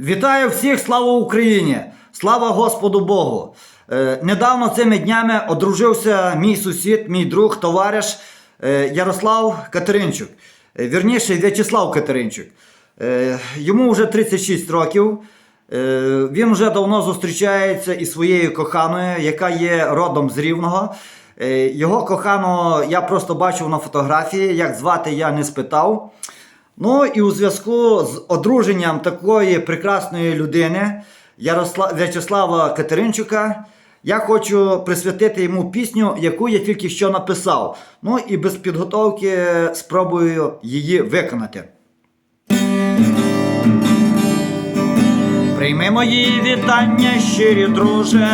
Вітаю всіх, слава Україні! Слава Господу Богу! Е, недавно цими днями одружився мій сусід, мій друг, товариш е, Ярослав Катеринчук. Е, вірніше, В'ячеслав Катеринчук. Е, йому вже 36 років. Е, він вже давно зустрічається із своєю коханою, яка є родом з Рівного. Е, його кохану я просто бачив на фотографії, як звати я не спитав. Ну і у зв'язку з одруженням такої прекрасної людини Яросла... В'ячеслава Катеринчука я хочу присвятити йому пісню, яку я тільки що написав. Ну і без підготовки спробую її виконати. Прийми мої вітання, щирі друже,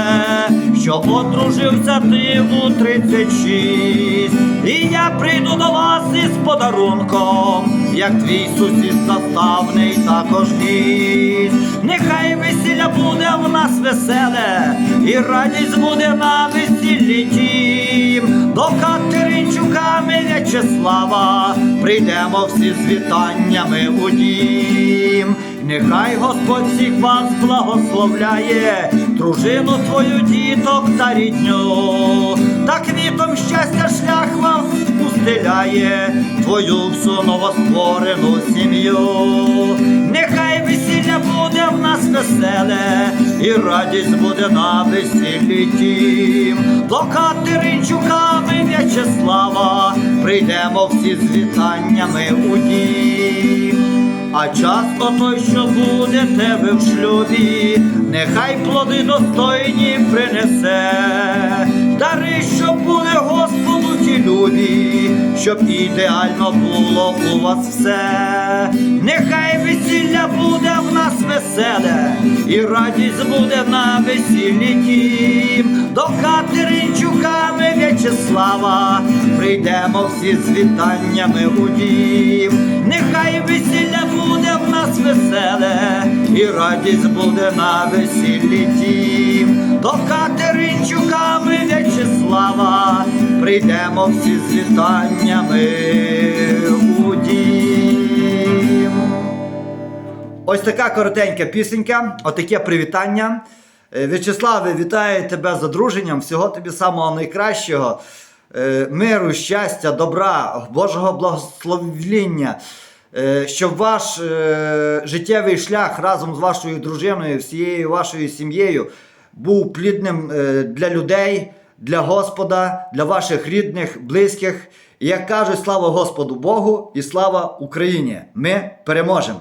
що одружився ти у 36. І я прийду до вас із подарунком, як твій сусід заставний також гість. Нехай весілля буде в нас веселе, і радість буде на весіллі тім. До Катеринчука ми В'ячеслава прийдемо всі з вітаннями у дім. Нехай Господь всіх вас благословляє, дружину твою діток та рідню, та квітом щастя шлях вам устеляє твою всю новостворену сім'ю. Нехай весілля буде в нас веселе, і радість буде на весіллі тім. До Катеринчука ми В'ячеслава прийдемо всі з вітаннями у дім. А часто той, що буде тебе в шлюбі, нехай плоди достойні принесе, дари, щоб були Господу ті любі, щоб ідеально було у вас все. Нехай весілля буде в нас веселе, і радість буде на весіллі тім. До Катеринчука ми В'ячеслава прийдемо всі з вітаннями у дім. Нехай весілля буде нас веселе, і радість буде на весіллі тім. До Катеринчука ми В'ячеслава прийдемо всі з вітаннями у дім. Ось така коротенька пісенька, отаке привітання. Е, В'ячеславе, вітаю тебе з одруженням. Всього тобі самого найкращого. Е, Миру, щастя, добра, Божого благословіння. Е, Щоб ваш е, життєвий шлях разом з вашою дружиною, всією вашою сім'єю був плідним е, для людей, для Господа, для ваших рідних, близьких. І як кажуть, слава Господу Богу і слава Україні! Ми переможемо!